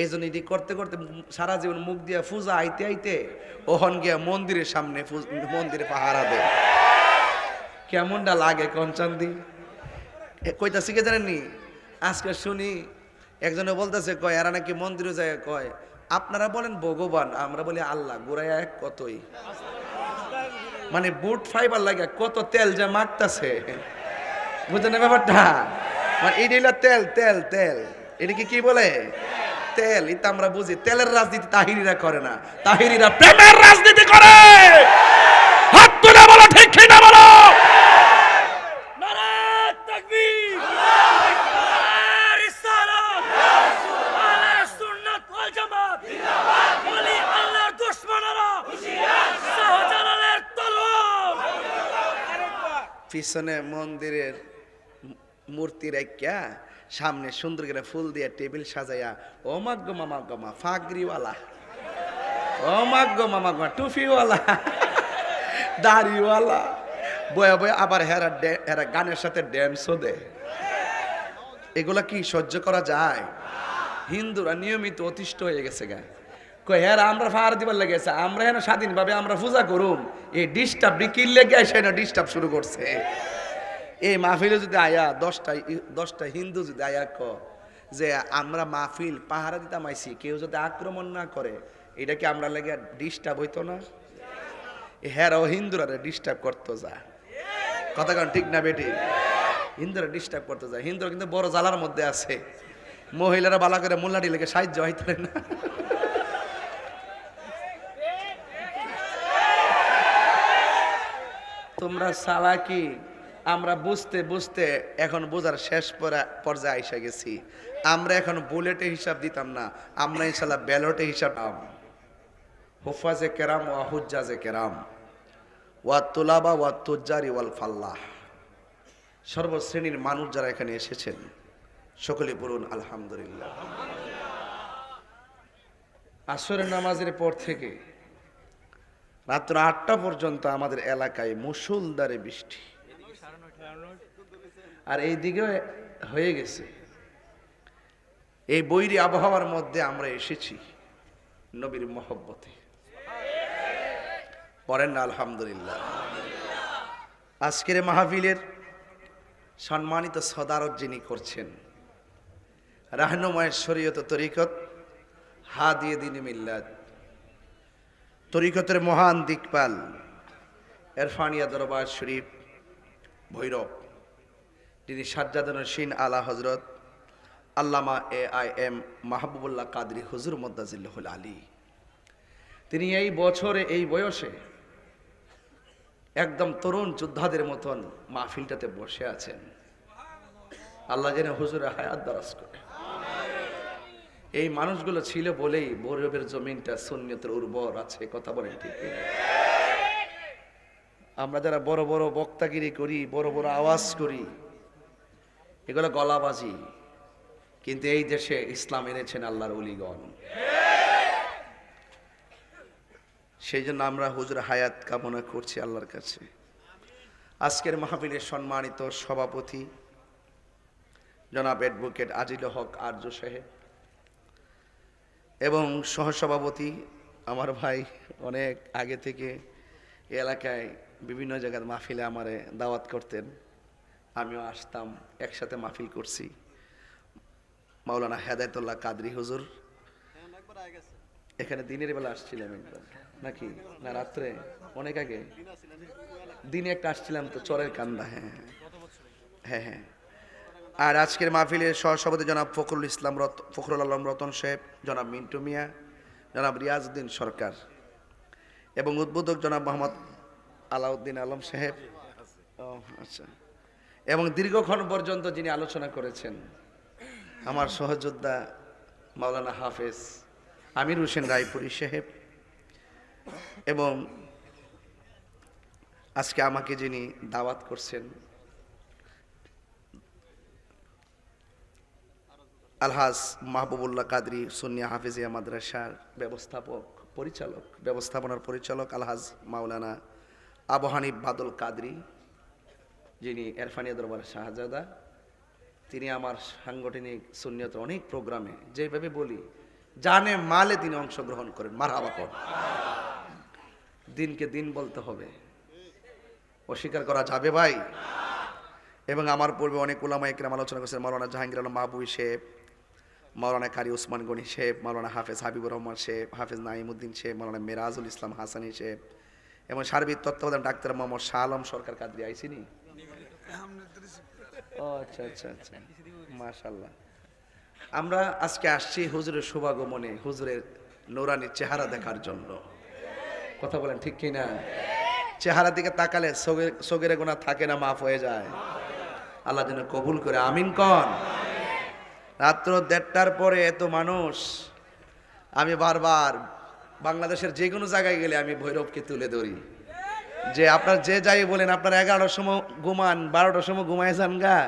এই জন্য এটি করতে করতে সারা জীবন মুখ দিয়ে পূজা আইতে আইতে ওহন গিয়া মন্দিরের সামনে মন্দিরে পাহারা দেয় কেমনটা লাগে কনচান্দি কইতা শিখে জানেননি? আজকে শুনি একজনে বলতেছে, কয়, এরা নাকি মন্দিরে যায়, কয়, আপনারা বলেন ভগবান, আমরা বলি আল্লাহ গোড়ায় এক কতই? মানে বুট ফাইবার লাগে, কত তেল যে মাখতাছে। বুঝলেন ব্যাপারটা? মানে এটা তেল তেল তেল। এটা কি কি বলে? তেল, এটা আমরা বুঝি, তেলের রাজনীতি তাহিরিরা করে না। তাহিরিরা প্রেমের রাজনীতি করে। হাত তুলে বলো, ঠিক কি না বলো পিছনে মন্দিরের মূ- মূর্তি রাখিয়া সামনে সুন্দর করে ফুল দিয়ে টেবিল সাজাইয়া, ও মাগ্য মামা গমা ফাগরিওয়ালা। ও মাগ্য মামা গমা টুফিওয়ালা, দাড়িওয়ালা। বয়া বয়া আবার হেরা হেরা গানের সাথে ড্যান্সও দেয়। এগুলা কি সহ্য করা যায়? হিন্দুরা নিয়মিত অতিষ্ঠ হয়ে গেছে গা। কই হ্যাঁ আমরা ফার দিবার লেগেছে আমরা হেন স্বাধীনভাবে আমরা পূজা করুম। এই ডিস্টার্ব বিকির লেগে না ডিস্টার্ব শুরু করছে। এই মাহফিলে যদি আয়া, দশটা দশটা হিন্দু যদি আয়া ক, যে আমরা মাহফিল পাহারা দিতাম আইছি কেউ যদি আক্রমণ না করে, এটা কি আমরা লেগে ডিস্টার্ব হইতো না? হ্যাঁ হিন্দুরা ডিস্টার্ব করতো যা। কথা কারণ ঠিক না বেটি? হিন্দুরা ডিস্টার্ব করতে যায় হিন্দুরা কিন্তু বড় জ্বালার মধ্যে আছে। মহিলারা বালা করে মোল্লাটি লেগে সাহায্য হইতে না। তোমরা সালাকি আমরা বুঝতে বুঝতে এখন বোঝার শেষ পরা- পর্যায়ে আইসা গেছি। আমরা এখন বুলেটে হিসাব দিতাম না, আমরা ইনশাল্লাহ ব্যালটে হিসাব দিতাম। হুফাজে কেরাম ওয়া হুজ্জাজে কেরাম। ওয়া তুলাবা ওয়া তুজ্জারি ওয়াল ফাল্লাহ। সর্বশ্রেণীর মানুষ যারা এখানে এসেছেন সকলে বলুন আলহামদুলিল্লাহ। আসরের নামাজের পর থেকে রাত্র আটটা পর্যন্ত আমাদের এলাকায় মুসুলদারে বৃষ্টি। আর এই দিকে হয়ে গেছে। এই বৈরী আবহাওয়ার মধ্যে আমরা এসেছি নবীর মহব্বতে। পড়েন না, আলহামদুলিল্লাহ। আজকের মাহফিলের সম্মানিত সদারত যিনি করছেন রাহনুমায় শরীয়ত তরিকত হা দিয়ে দিন মিল্লাদ। তরিকতের মহান দিকপাল এরফানিয়া দরবার শরীফ ভৈরব যিনি সাজ্জাদন সিন আলা হজরত আল্লামা A I M Mahbubullah Qadri হুজুর মদ্দাজিল্লাহুল আলী। তিনি এই বছরে, এই বয়সে একদম তরুণ যোদ্ধাদের মতন মাহফিলটাতে বসে আছেন। আল্লাহ যেন হুজুরে হায়াত দারাজ করে। এই মানুষগুলো ছিল বলেই বৈরবের জমিনটা সুন্নতের উর্বর আছে, কথা বলেন ঠিক? আমরা যারা বড় বড় বক্তাগিরি করি, বড় বড় আওয়াজ করি, এগুলো গলাবাজি। কিন্তু এই দেশে ইসলাম এনেছেন আল্লাহর অলিগণ। সেই জন্য আমরা হুজুর হায়াত কামনা করছি আল্লাহর কাছে। আজকের মাহফিলের সম্মানিত সভাপতি জনাব অ্যাডভোকেট আজিল হক আর্য সাহেব এবং সহসভাপতি আমার ভাই অনেক আগে থেকে এলাকায় বিভিন্ন জায়গার মাহফিলে আমারে দাওয়াত করতেন। আমিও আসতাম, একসাথে মাহফিল করছি। মাওলানা হেদায়তুল্লাহ কাদরি হুজুর। এখানে দিনের বেলা আসছিলাম একবার। নাকি? না, রাত্রে? অনেক আগে। দিনে একটা আসছিলাম তো চরের কান্দা হ্যাঁ হ্যাঁ। হ্যাঁ আর আজকের মাহফিলের সহসভাপতি জনাব ফখরুল ইসলাম রত, ফখরুল আলম রতন সাহেব, জনাব মিন্টু মিয়া, জনাব রিয়াজউদ্দিন সরকার এবং উদ্বোধক জনাব মোহাম্মদ আলাউদ্দিন আলম সাহেব। ও আচ্ছা। এবং দীর্ঘক্ষণ পর্যন্ত যিনি আলোচনা করেছেন, আমার সহযোদ্ধা মাওলানা হাফেজ আমির হোসেন রায়পুরি সাহেব এবং আজকে আমাকে যিনি দাওয়াত করছেন, আলহাজ মাহবুবুল্লাহ কাদরি সুনিয়া হাফিজিয়া মাদ্রাসার ব্যবস্থাপক, পরিচালক, ব্যবস্থাপনার পরিচালক আলহাজ মাওলানা আবু বাদল কাদরি, যিনি এরফানিয়া দরবার শাহজাদা, তিনি আমার সাংগঠনিক সুনিয়ত অনেক প্রোগ্রামে যেভাবে বলি, জানে মালে তিনি অংশগ্রহণ করেন, মারহাবা কর। দিনকে দিন বলতে হবে। অস্বীকার করা যাবে ভাই। এবং আমার পূর্বে অনেক উলামা একরাম আলোচনা করেছেন, মাওলানা জাহাঙ্গীর আলম মাহবুবি শেখ, মাওলানা কারি ওসমান গনি শেখ, মাওলানা হাফেজ হাবিবুর রহমান শেখ, হাফেজ নাইমুদ্দিন শেখ, মাওলানা মেরাজুল ইসলাম হাসানি শেখ এবং সার্বিক তত্ত্বাবধান ডাক্তার মোহাম্মদ শাহ আলম সরকার কাদরি আইসিনি? ও আচ্ছা আচ্ছা আচ্ছা। মাশাল্লাহ আমরা আজকে আসছি হুজুরের শুভাগমনে, হুজুরের নোরানির চেহারা দেখার জন্য। কথা বলেন ঠিক কি না চেহারা দিকে তাকালে সগের গোনা থাকে না, মাফ হয়ে যায়। আল্লাহ যেন কবুল করে, আমিন কন। রাত্র দেড়টার পরে এত মানুষ, আমি বারবার বাংলাদেশের যে কোনো জায়গায় গেলে আমি ভৈরবকে তুলে ধরি। যে আপনার যে যাই বলেন, আপনার এগারোটার সময় ঘুমান, বারোটার সময় ঘুমায় যান গা।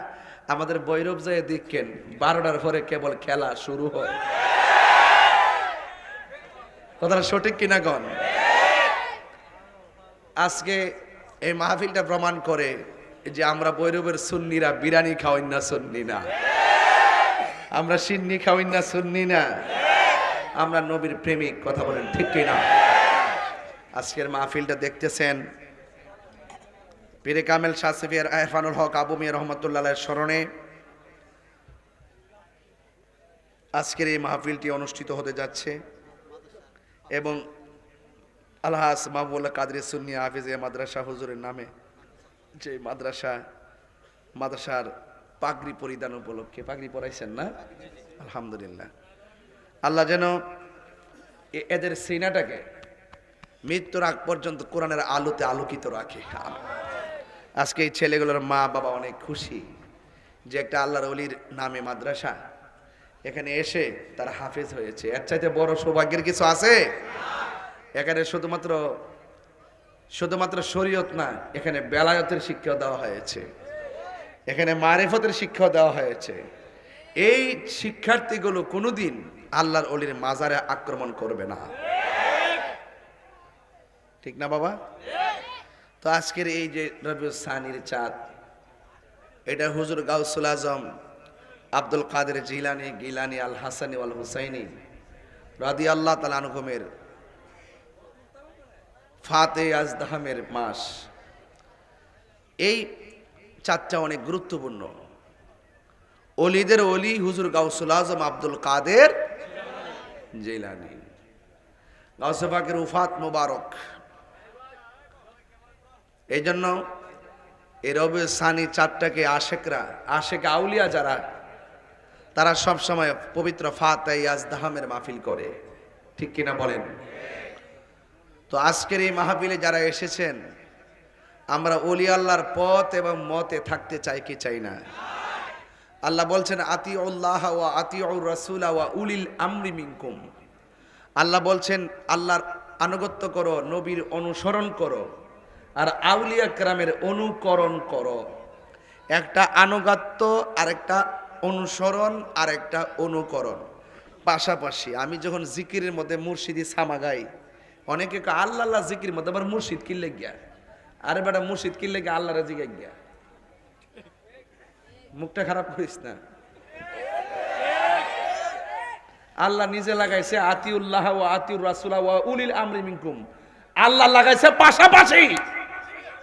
আমাদের ভৈরব যায় দেখেন, বারোটার পরে কেবল খেলা শুরু হয়। কথাটা সঠিক কিনা গণ আজকে এই মাহফিলটা প্রমাণ করে যে আমরা বৈরবের সুন্নিরা বিরানি খাওয়াই না সুন্নি না। আমরা সিন্নি খাওয়াই না সুন্নি না। আমরা নবীর প্রেমিক, কথা বলেন ঠিক কিনা? আজকের মাহফিলটা দেখতেছেন পীরে কামেল শাসিফিয়ার আহফানুল হক আবু মিয়া রহমতুল্লাহ স্মরণে। আজকের এই মাহফিলটি অনুষ্ঠিত হতে যাচ্ছে এবং আলহাস মাহবুল্লাহ কাদরি সুন্নি হাফিজিয়া মাদ্রাসা হুজুরের নামে যে মাদ্রাসা, মাদ্রাসার পাগড়ি পরিধান উপলক্ষে, পাগড়ি পরাইছেন না? আলহামদুলিল্লাহ। আল্লাহ যেন এদের সিনাটাকে মৃত্যুর আগ পর্যন্ত কোরআনের আলোতে আলোকিত রাখে। আজকে এই ছেলেগুলোর মা বাবা অনেক খুশি যে একটা আল্লাহর অলির নামে মাদ্রাসা। এখানে এসে তারা হাফেজ হয়েছে। এর চাইতে বড় সৌভাগ্যের কিছু আছে? এখানে শুধুমাত্র শুধুমাত্র শরীয়ত না, এখানে বেলায়তের শিক্ষা দেওয়া হয়েছে। এখানে মারেফতের শিক্ষা দেওয়া হয়েছে। এই শিক্ষার্থীগুলো কোনোদিন আল্লাহর অলির মাজারে আক্রমণ করবে না। ঠিক না বাবা? তো আজকের এই যে রবি সানির চাঁদ, এটা হুজুর গাউসুল আজম, আব্দুল কাদের জিলানি, গিলানি আল হাসানি আল হুসাইনি রাদি আল্লাহ তালা আনুগমের ফাতে আজদাহামের মাস। এই চাঁদটা অনেক গুরুত্বপূর্ণ। অলিদের অলি হুজুর গাউসুল আজম, আব্দুল কাদের জেলানি। গাউসেফাকের উফাত মোবারক। এই জন্য রবে সানি চারটাকে আশেকরা, আশেক আউলিয়া যারা, তারা সব সময় পবিত্র ফাতাই আজদাহামের মাহফিল করে। ঠিক কিনা বলেন? তো আজকের এই মাহফিলে যারা এসেছেন, আমরা অলি আল্লাহর পথ এবং মতে থাকতে চাই কি চাই না? আল্লাহ বলছেন আতি উল্লাহ ওয়া আতি রসুলা ওয়া উলিল আমরি মিনকুম। আল্লাহ বলছেন, আল্লাহর আনুগত্য করো, নবীর অনুসরণ করো আর আউলিয়া কেরামের অনুকরণ করো। একটা আনুগত্য আর একটা অনুসরণ আর একটা অনুকরণ। পাশাপাশি আমি যখন জিকিরের মধ্যে মুর্শিদি সামা গাই, অনেকে আল্লাহ আল্লাহ জিকির মধ্যে আবার মুর্শিদ কিনলে গিয়া? আরে বেটা, মুর্শিদ কিনলে গিয়া আল্লাহরে জিগাই গিয়া। মুখটা খারাপ করিস না। আল্লাহ নিজে লাগাইছে, আতিউল্লাহ ও আতিউর রাসুল্লাহ ওয়া উলিল আমরি মিনকুম। আল্লাহ লাগাইছে পাশাপাশি।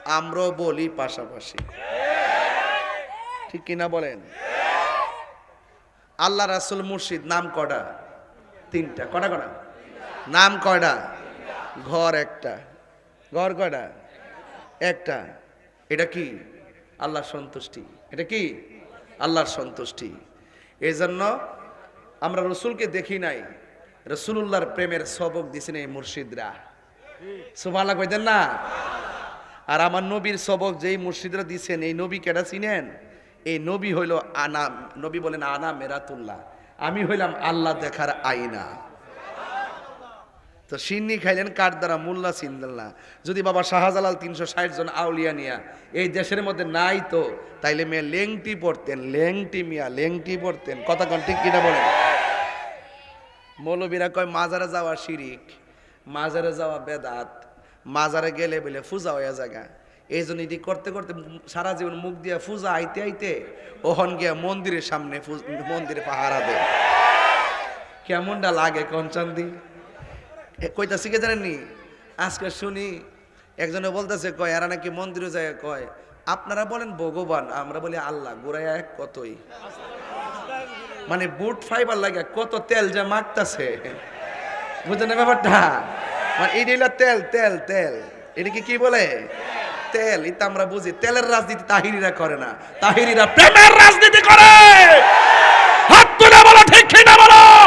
আমরাও বলি পাশাপাশি। ঠিক কিনা বলেন? আল্লাহ রাসুল মুর্শিদ নাম কটা তিনটা। কটা কটা? নাম কয়টা? ঘর একটা। ঘর কয়টা? একটা। এটা কি? আল্লাহ সন্তুষ্টি। এটা কি? আল্লাহর সন্তুষ্টি। এই জন্য আমরা রসুলকে দেখি নাই। রসুল্লাহর প্রেমের সবক দিছেন এই মুর্শিদরা। সুভালা কইতেন না? আর আমার নবীর সবক যেই মুর্শিদরা দিছেন, এই নবী কেটা চিনেন? এই নবী হইল আনাম নবী বলেন আনা মেরাতুল্লাহ। আমি হইলাম আল্লাহ দেখার আইনা তো সিন্নি খাইলেন কার দ্বারা? মোল্লা সিন্দাল্লাহ যদি বাবা শাহজালাল তিনশো ষাট জন আউলিয়া নিয়া এই দেশের মধ্যে নাই তো, তাইলে মেয়ে লেংটি পড়তেন লেংটি মিয়া, লেংটি পড়তেন কথা কন, ঠিক কিনা বলেন? মৌলবীরা কয়, মাজারে যাওয়া শিরিক, মাজারে যাওয়া বেদাত, মাজারে গেলে বলে ফুজা হয়ে জায়গা এই জন্য এটি করতে করতে সারা জীবন মুখ দিয়া ফুজা আইতে আইতে ওহন গিয়া মন্দিরের সামনে মন্দিরে পাহারা দেয়। কেমনটা লাগে কনচান্দি কইতা শিখে জানেননি আজকে শুনি, একজনে বলতেছে, কয়, এরা নাকি মন্দিরে যায়, কয়, আপনারা বলেন ভগবান, আমরা বলি আল্লাহ গোড়ায় এক কতই? মানে বুট ফাইবার লাগে কত তেল যে মাখতাছে। বুঝলেন ব্যাপারটা? মানে এটা তেল তেল তেল। এটাকে কি বলে? তেল। এটা আমরা বুঝি, তেলের রাজনীতি তাহিরিরা করে না। তাহিরিরা প্রেমের রাজনীতি করে। হাত তুলে বলো, ঠিক না বলো?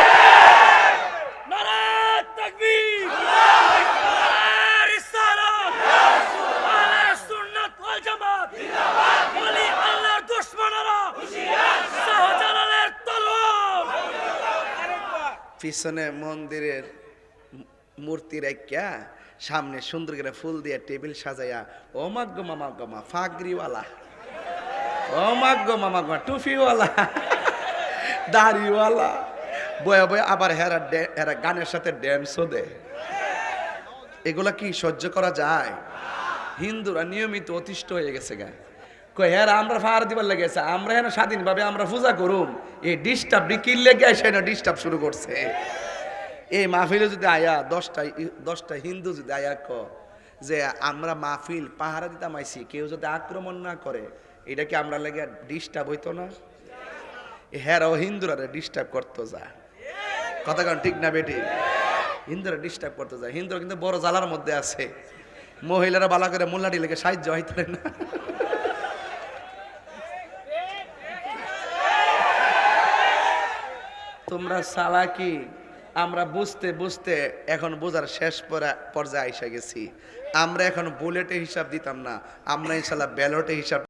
পিছনে মন্দিরের মূর্তি রাখিয়া সামনে সুন্দর করে ফুল দিয়ে টেবিল সাজাইয়া, ও মাগ্য মামা গমা ফাগরিওয়ালা। ও মাগ্য মামা গমা টুফিওয়ালা। দাড়িওয়ালা। বয়া বয়া আবার হেরা হেরা গানের সাথে ড্যান্সও দেয় এগুলা কি সহ্য করা যায়? হিন্দুরা নিয়মিত অতিষ্ঠ হয়ে গেছে গা। কই হ্যাঁ আমরা ফার দিবার লেগেছে আমরা হেন স্বাধীনভাবে আমরা পূজা করুম। এই ডিস্টার্ব ডিকির লেগে এসে না ডিস্টার্ব শুরু করছে। এই মাহফিলে যদি আয়া, দশটা দশটা হিন্দু যদি আয়া ক যে, আমরা মাহফিল পাহারা দিতাম আইছি, কেউ যদি আক্রমণ না করে, এটা কি আমরা লেগে ডিস্টার্ব হইতো না? হ্যাঁ হিন্দুরা ডিস্টার্ব করতো যা। কথা কারণ ঠিক না বেটি? হিন্দুরা ডিস্টার্ব করতে যায় হিন্দুরা কিন্তু বড় জ্বালার মধ্যে আছে। মহিলারা বালা করে মোল্লাটি লেগে সাহায্য হইতে না। তোমরা সালাকি, আমরা বুঝতে বুঝতে এখন বোঝার শেষ পরা- পর্যায়ে আইসা গেছি। আমরা এখন বুলেটে হিসাব দিতাম না, আমরা ইনশাল্লাহ ব্যালটে হিসাব